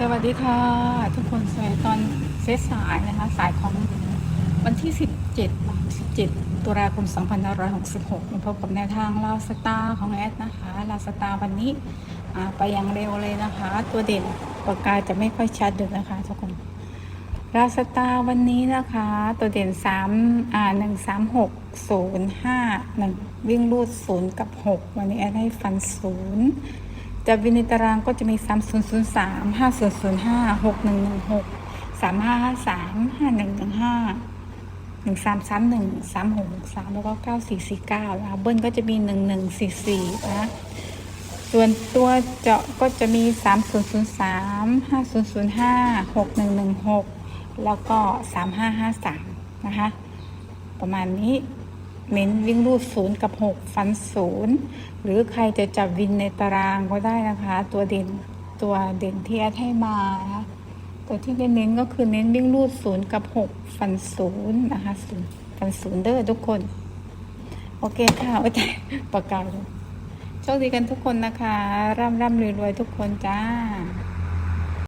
สวัสดีค่ะ ทุกคนสวัสดีตอนเซตสายนะคะ สายของวันที่ 17 17ตุลาคม 2566มาพบกับแนวทางลาวสตาร์ของแอดนะคะลาวสตาร์วันนี้ไปอย่างเร็วเลยนะคะ ตัวเด่นปากกาจะไม่ค่อยชัดเดูนะคะทุกคนลาวสตาร์วันนี้นะคะ ตัวเด่น3อ่า1 3 6 0 5 1วิ่งรูด 0 กับ 6 วันนี้แอดให้ฟัน 0 จะวินในตารางก็จะมี 3 0 0 3 5 0 0 5 6 1 1 6 3 5 5 3 5 1 1 5 1 3 3 1 3 6 6 3แล้วก็9 4 4 9นะคะเบิ้ลก็จะมี 1 1 4 4นะส่วนตัวเจาะก็จะมี 3 0 0 3 5 0 0 5 6 1 1 6 แล้วก็ 3 5 5 3 นะคะ ประมาณนี้ เน้นวิ่งรูดศูนย์กับหกฟันศูนย์หรือใครจะจับวินในตารางก็ได้นะคะ ตัวเด่นตัวเด่นที่แอดให้มานะคะตัวที่เน้นก็คือเน้นวิ่งรูดศูนย์กับหกฟันศูนย์นะคะศูนย์ฟันศูนย์เด้อทุกคน โอเคค่ะโอ้ยแต่ประกาศโชคดีกันทุกคนนะคะ ร่ำร่ำรวยๆทุกคนจ้า